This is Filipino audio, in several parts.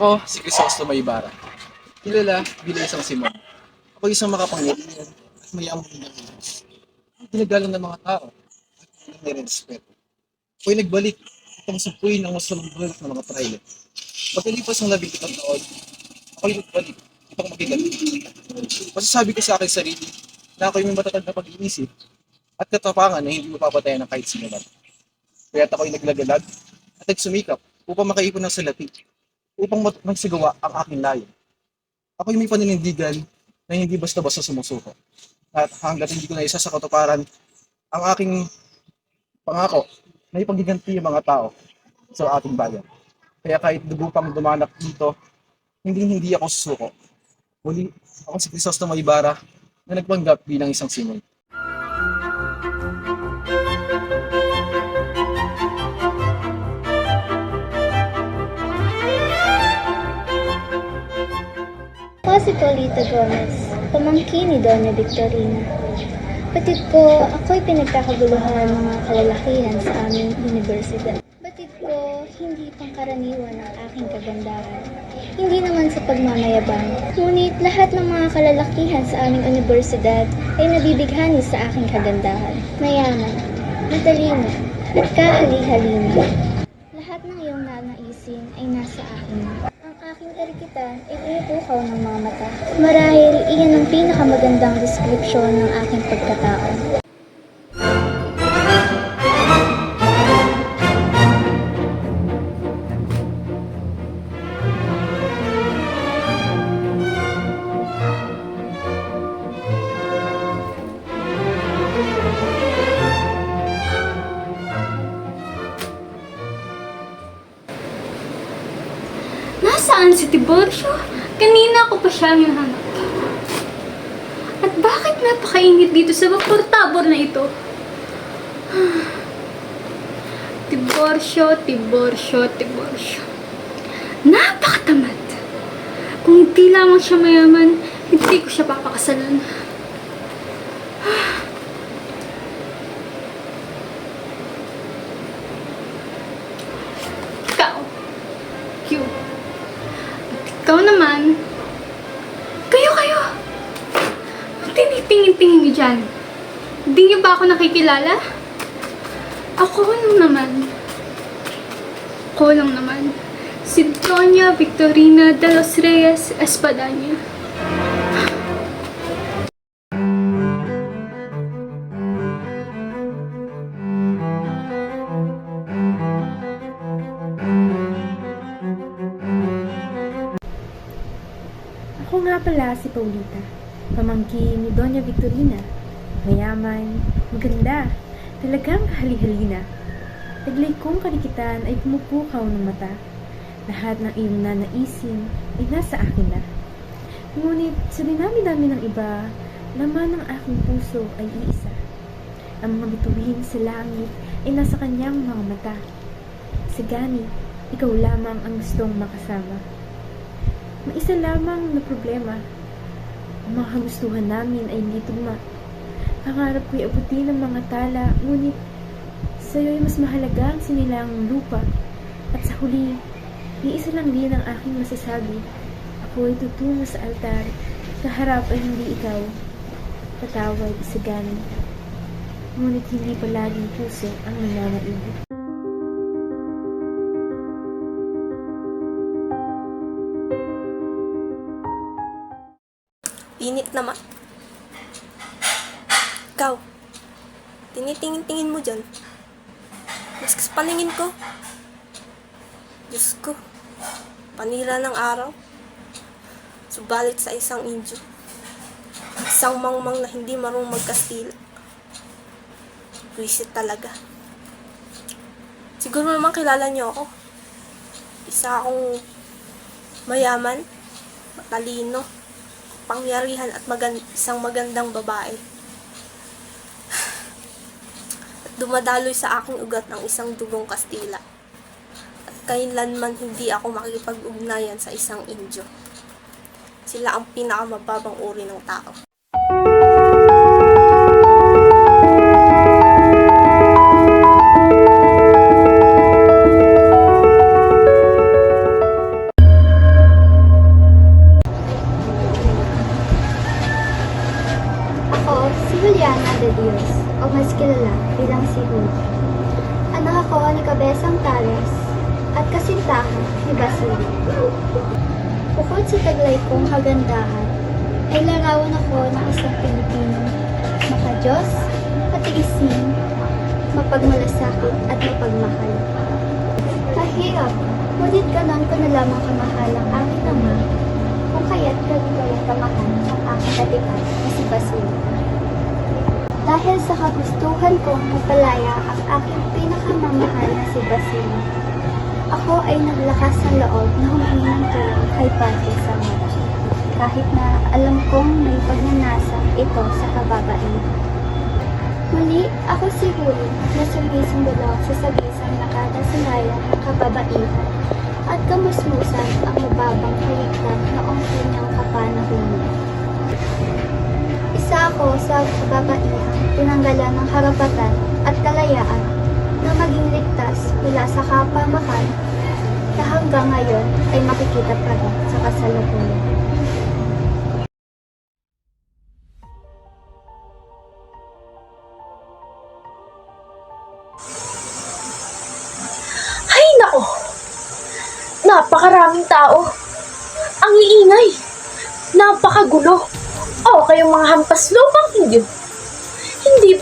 Ako, si Crisostomo Ibarra. Kilala bilang isang Simon. Ako isang makapangyarihan at mayamang Diyos. Ang tinagalan ng mga tao at hindi nire-respeto. Ako'y nagbalik upang sumpuin ang masalambulok ng mga trailer. Pagkalipas ng labing itong taon, ako'y nagbalik upang magiganti. Masasabi ko sa akin sarili na ako'y may matatag na pag-iisip at katapangan na hindi mapapatayan ng kahit sino man. Kaya't ako'y naglagalag at nagsumikap upang makaipon ng salapi upang magsigawa ang aking layo. Ako'y may paninindigan na hindi basta-basta sumusuko. At hanggat hindi ko na isa sa katuparan ang aking pangako na ipaghiganti ang mga tao sa ating bayan. Kaya kahit dugo pang dumanak dito, hindi hindi ako susuko. Muli, ako si Crisostomo Ibarra na nagpanggap bilang isang Simon. Si Polita Gomez, pamangkin ni Doña Victorina. Batid ko, ako'y pinagkakaguluhan ng mga kalalakihan sa aming universidad. Batid ko, hindi pangkaraniwan ang aking kagandahan. Hindi naman sa pagmamayabang. Ngunit lahat ng mga kalalakihan sa aming universidad ay nabibighani sa aking kagandahan. Mayaman, matalino, at kahali-halina. Lahat ng iyong nanaisin ay nasa akin na. Ang ay umupukaw ng mga mata. Marahil iyan ang pinakamagandang deskripsyon ng aking pagkatao. Nasaan si Tiborcio? Kanina ko pa siya hinahanap. At bakit napakainit dito sa vapor tabor na ito? Tiborcio, Tiborcio, Tiborcio. Napakatamad. Kung hindi lamang siya mayaman, hindi ko siya papakasalan. Tinitingin-tingin niyo dyan. Hindi niyo ba ako nakikilala? Ako lang naman. Ako lang naman. Si Doña Victorina de los Reyes Espadanya. Ako nga pala si Paulita, pamangkin ni Doña Victorina. Mayaman, maganda, talagang kahali-halina. Taglay kong kalikitan ay pumupukaw ng mata. Lahat ng iyong nanaisin ay nasa akin na. Ngunit sa dinami-dami ng iba, laman ng aking puso ay iisa. Ang mga bituin sa langit ay nasa kanyang mga mata. Sagani, ikaw lamang ang gustong makasama. May isa lamang na problema. Ang mga kagustuhan namin ay hindi tugma. Pangarap ko'y abutin ng mga tala, ngunit sa'yo ay mas mahalaga ang sinilang lupa. At sa huli, iisa lang din ang aking masasabi. Ako ay tutungo sa altar, kaharap ay hindi ikaw. Patawad, isagani. Ngunit hindi palaging puso ang nananaig. Naman. Ikaw, tinitingin-tingin mo dyan. Mas paningin ko. Diyos ko, panira ng araw. Subalit sa isang Indio. Isang mangmang na hindi marunong magkastila. Visit talaga. Siguro naman kilala niyo ako. Isa akong mayaman, matalino, pangyarihan at magan- isang magandang babae. At dumadaloy sa aking ugat ng isang dugong Kastila. At kailanman hindi ako makikipag-ugnayan sa isang Indio. Sila ang pinakamababang uri ng tao. Kagandahan, ay larawan ako ng isang Pilipino, makajos, matiisin, mapagmalasakit at mapagmahal. Kahirap, ngunit ganun ko na lamang kamahal ang aking ama, kung kaya't rin kamahal ang aking katipan na si Basili. Dahil sa kagustuhan kong mapalaya ang aking pinakamamahal na si Basili, ako ay naglakas ng loob na humingi ng tulong kay Padre Samara. Kahit na alam kong may pagnanasa ito sa kababaihan. Muli, ako si Huli na sumisimbolo sa sagisang nakadasalaya ng kababaihan at kamusmusan ang mababang kaligtan noong kanyang kapanahunan. Isa ako sa kababaihan tinanggalan ng harapatan at kalayaan na maging ligtas mula sa kapamakan na hanggang ngayon ay makikita pa rin sa kasalukuyan.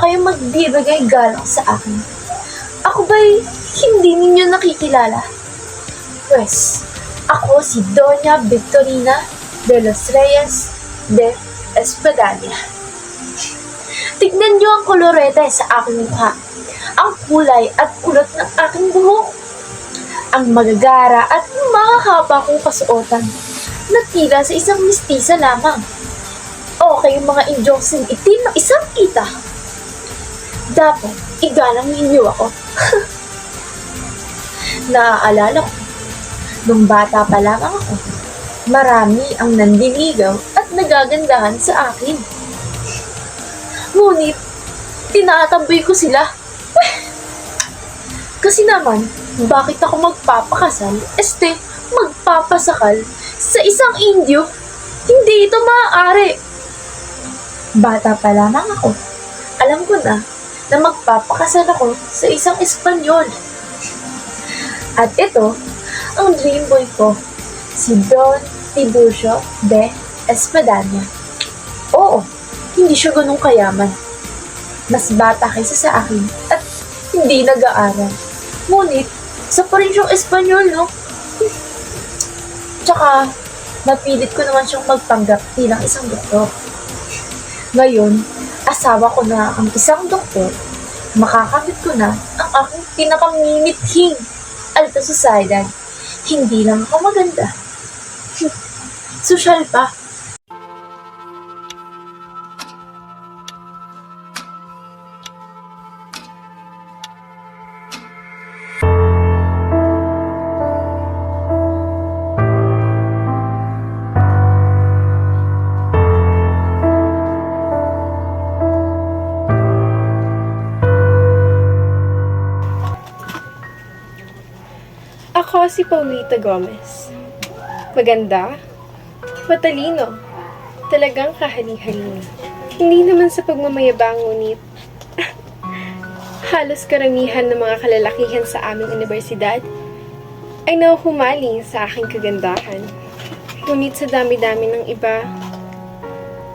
Kayo magbibigay galang sa akin? Ako ba'y hindi ninyo nakikilala? Pwes, ako si Doña Victorina de los Reyes de Espadanya. Tignan niyo ang kolorete sa aking mukha ang kulay at kulot ng aking buhok. Ang magagara at makakapa kong kasuotan na tila sa isang mistisa lamang. O kayong mga indyong sin itim na isang kita. Dapat igalang ninyo ako. Naaalala ko, nung bata pa lamang ako, marami ang nandiligaw at nagagandahan sa akin. Ngunit, tinataboy ko sila kasi naman, bakit ako magpapakasal, este, magpapasakal sa isang Indio? Hindi ito maaari. Bata pa lamang ako. Alam ko na na magpapakasal ako sa isang Espanyol. At ito, ang dream boy ko, si Don Tiburcio de Espadanya. Oo, hindi siya ganun kayaman. Mas bata kaysa sa akin at hindi nag-aaral. Ngunit, sa pa rin siyang Espanyol, no? Tsaka, napilit ko naman siyang magpanggap bilang isang doktor. Ngayon, asawa ko na ang isang doktor, makakamit ko na ang aking pinakamimithing alta sociedad. Hindi lang ako maganda. Social pa. Ako si Paulita Gomez. Maganda, matalino, talagang kahali-halina. Hindi naman sa pagmamayabang ngunit halos karamihan ng mga kalalakihan sa aming universidad ay nahuhumaling sa aking kagandahan. Ngunit sa dami-dami ng iba,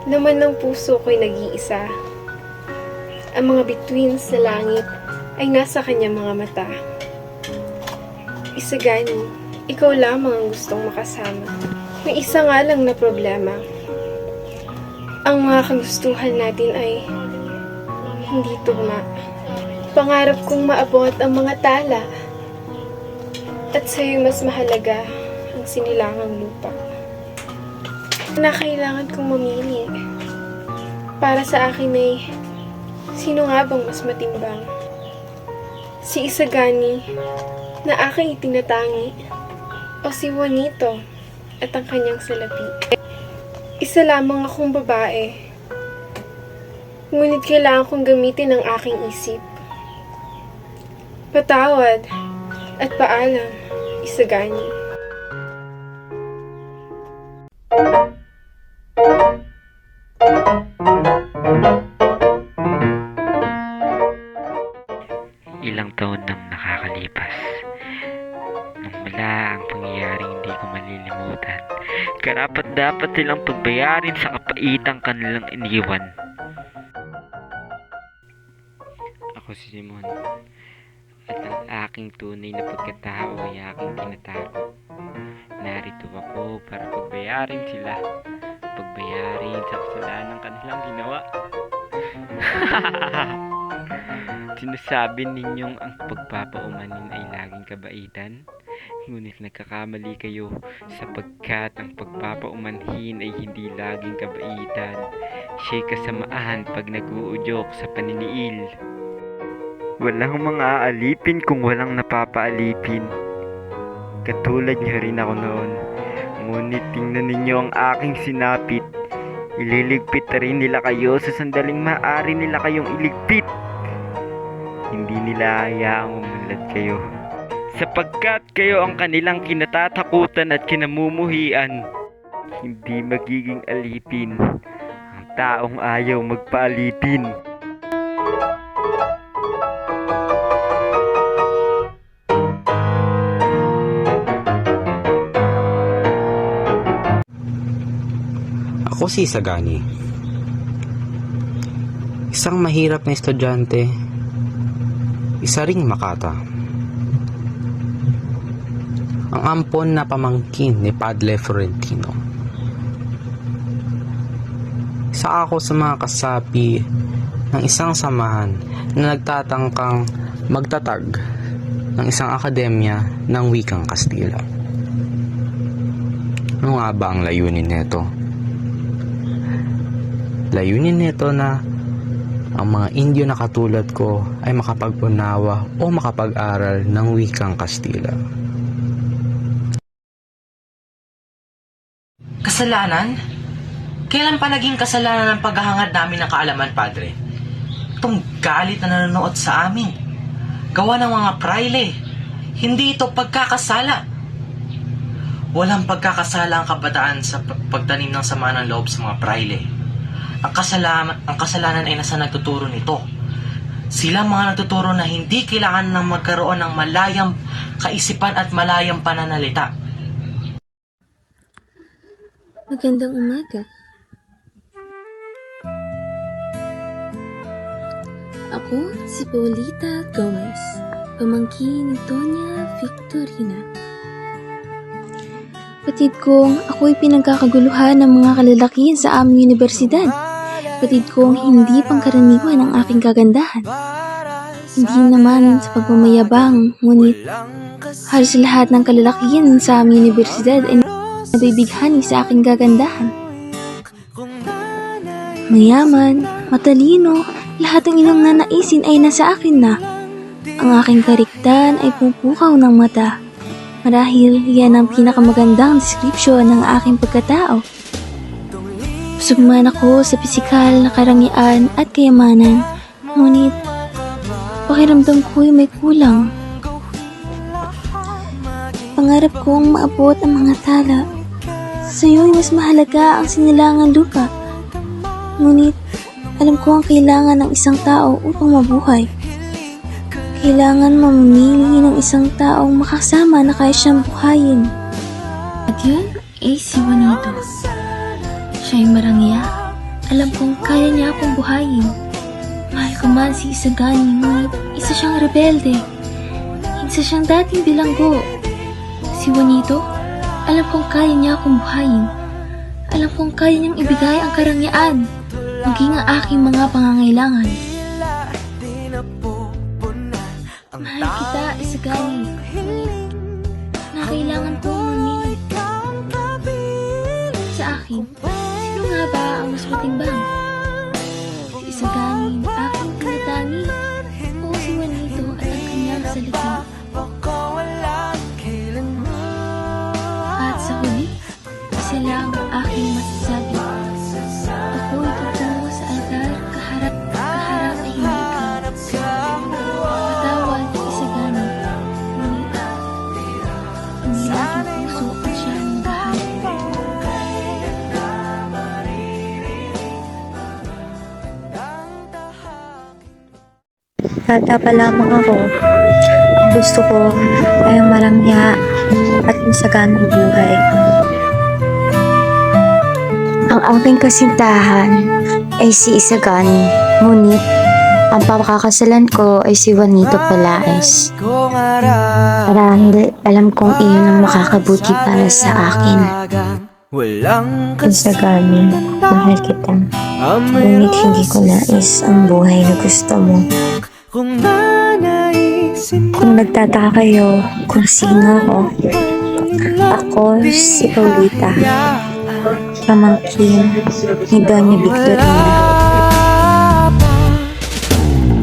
naman ng puso ko'y nag-iisa. Ang mga bituin sa langit ay nasa kanyang mga mata. Isa gani, ikaw lamang ang gustong makasama. May isa nga lang na problema. Ang mga kagustuhan natin ay hindi tugma. Pangarap kong maabot ang mga tala. At sa'yo mas mahalaga ang sinilangang lupa. Na kailangan kong mamili. Para sa akin ay sino nga bang mas matimbang? Si Isagani na aking itinatangi o si Juanito at ang kanyang salapi. Isa lamang akong babae. Ngunit kailangan kong gamitin ang aking isip. Patawad at paalam, Isagani. Dapat silang pagbayarin sa kapaitang kanilang iniwan. Ako si Simon. At ang aking tunay na pagkatao ay aking tinatago. Narito ako para pagbayarin sila. Pagbayarin sa kasalanan kanilang ginawa. Sinasabi ninyong ang pagpapaumanin ay laging kabaitan? Ngunit nagkakamali kayo sapagkat ang pagpapaumanhin ay hindi laging kabaitan. Siya'y kasamaan pag naguudyok sa paniniil. Walang mga aalipin kung walang napapaalipin. Katulad niyo rin ako noon. Ngunit tingnan ninyo ang aking sinapit. Ililigpit rin nila kayo sa sandaling maaari nila kayong iligpit. Hindi nila hayaang umunlad kayo. Sapagkat kayo ang kanilang kinatatakutan at kinamumuhian. Hindi magiging alipin. Ang taong ayaw magpaalipin. Ako si Sagani. Isang mahirap na estudyante, isa ring makata. Ang ampon na pamangkin ni Padre Florentino. Isa ako sa mga kasapi ng isang samahan na nagtatangkang magtatag ng isang akademya ng wikang Kastila. Ano nga ba ang layunin nito? Layunin nito na ang mga Indio na katulad ko ay makapag-unawa o makapag-aral ng wikang Kastila. Kasalanan? Kailan pa naging kasalanan ang paghahangad namin ng kaalaman, Padre? Itong galit na nanonood sa amin. Gawa ng mga praile. Hindi ito pagkakasala. Walang pagkakasala ang kabataan sa pagtanim ng sama ng loob sa mga praile. Ang kasalanan, ang kasalanan ay nasa nagtuturo nito. Sila mga nagtuturo na hindi kailangan ng magkaroon ng malayang kaisipan at malayang pananalita. Magandang umaga. Ako si Paulita Gomez, pamangkin ni Tonya Victorina. Patid kong ako'y pinagkakaguluhan ng mga kalalakihan sa aming universidad. Patid kong hindi pangkaraniwan ang aking kagandahan. Hindi naman sa pagmamayabang, ngunit halos lahat ng kalalakihan sa aming universidad ay nabibighani sa aking kagandahan. Mayaman, matalino, lahat ng ilang nanaisin ay nasa akin na. Ang aking kariktan ay pupukaw ng mata. Marahil yan ang pinakamagandang description ng aking pagkatao. Busog man ako sa pisikal na karangian at kayamanan, ngunit pakiramdam ko'y may kulang. Pangarap kong maabot ang mga tala. Sa'yo'y mas mahalaga ang sinilangan lupa. Ngunit, alam ko ang kailangan ng isang tao upang mabuhay. Kailangan mamimili ng isang taong makasama na kaya siyang buhayin. At yun ay si Juanito. Siya ay marangya. Alam kong kaya niya akong buhayin. Mahal ko man si Isagani, ngunit isa siyang rebelde. Isa siyang dating bilanggo. Si Juanito, alam kong kaya niya akong buhayin. Alam kong kaya niyang ibigay ang karangyaan, maging ang aking mga pangangailangan. Lang ang aking masasabi. Ako'y tutungo sa altar kaharap kaharap ay hindi ka. Patawad, Isagani. Ngunit, hindi aking puso ang siyang maghahanap. Bata pa lamang ako. Ang gusto ko ay ang marangya at masaganang buhay. Aking kasintahan ay si Isagani, ngunit ang pakakasalan ko ay si Juanito Pelaez. Marahil alam kong iyon ang makakabuti para sa akin. Isagani, mahal kita. Ngunit hindi ko nais ang buhay na gusto mo. Kung nagtataka kayo kung sino ako, ako si Paulita, pamangkin ni Doña Victorina.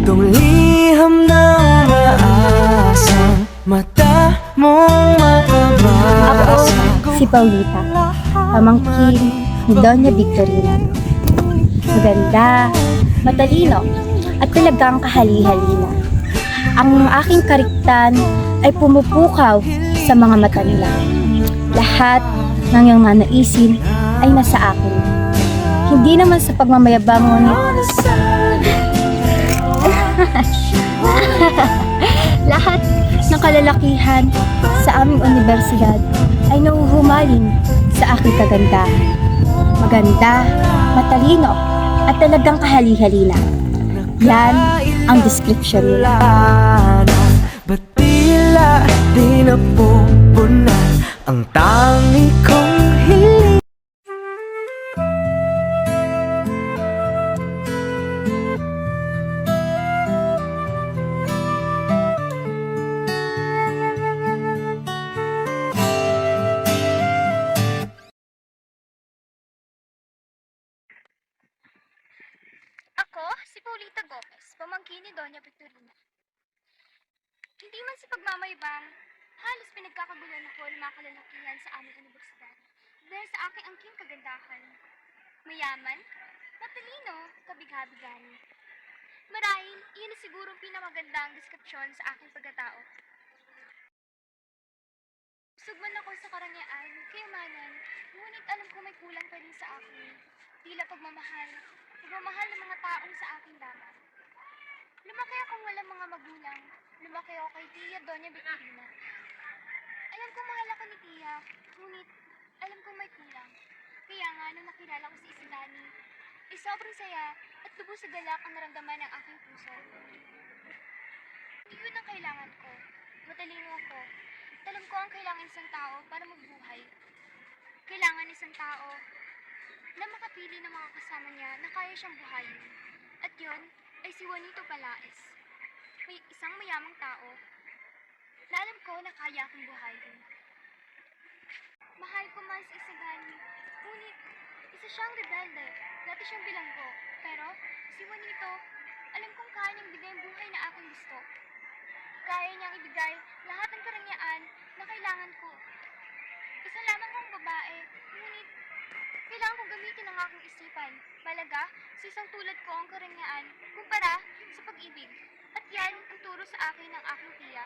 Tungliham na umaasang mata mong Ako mapabasa si Paulita, pamangkin ni Doña Victorina. Maganda, matalino, at talagang kahali-halina. Ang aking kariktan ay pumupukaw sa mga mata nila. Lahat ng iyong nanaisin ay nasa akin. Hindi naman sa pagmamayabang ngunit lahat ng kalalakihan sa aming universidad ay nauhumaling sa aking kagandahan. Maganda, matalino, at talagang kahali-halina. Yan ang description nila. Ba't tila di napupunan Ang tangi kong Pamangkin ni Doña Victorina. Hindi man sa pagmamayabang, halos pinagkakagulan ako ng mga kalalakihan sa aming universidad dahil sa aking angking kagandahan. Mayaman, matalino, kabigha-bigani. Marahil, iyon na siguro ang pinamagandang deskripsyon sa aking pagkatao. Sugman ako sa karangyaan, kayamanan, ngunit alam ko may kulang pa rin sa akin. Tila pagmamahal, pagmamahal ng mga taong sa akin lamang. Lumaki akong walang mga magulang. Lumaki ako kay Tia Doña Victorina. Alam ko mahal ako ni Tia, ngunit alam kong may kulang. Kaya nga, nung nakilala ko si Isidani, ay sobrang saya at lubos sa galak ang naramdaman ng aking puso. Iyon ang kailangan ko. Matalino ako. At alam ko ang kailangan isang tao para mabuhay. Kailangan isang tao na makapili ng mga kasama niya na kaya siyang buhayin. At yun ay si Juanito Palaez. May isang mayamang tao na alam ko na kaya akong buhayin. Mahal ko man si Isagani, ngunit isa siyang rebelde. Dati siyang bilanggo. Pero si Juanito, alam kong kaya niyang bigay ang buhay na aking gusto. Kaya niyang ibigay lahat ng karangyaan na kailangan ko. Isa lamang kong babae, ngunit kailangan kong gamitin ang aking isipan, balaga, sa isang tulad ko ang karangyaan, kumpara sa pag-ibig. At yan ang turo sa akin ng aking tiya.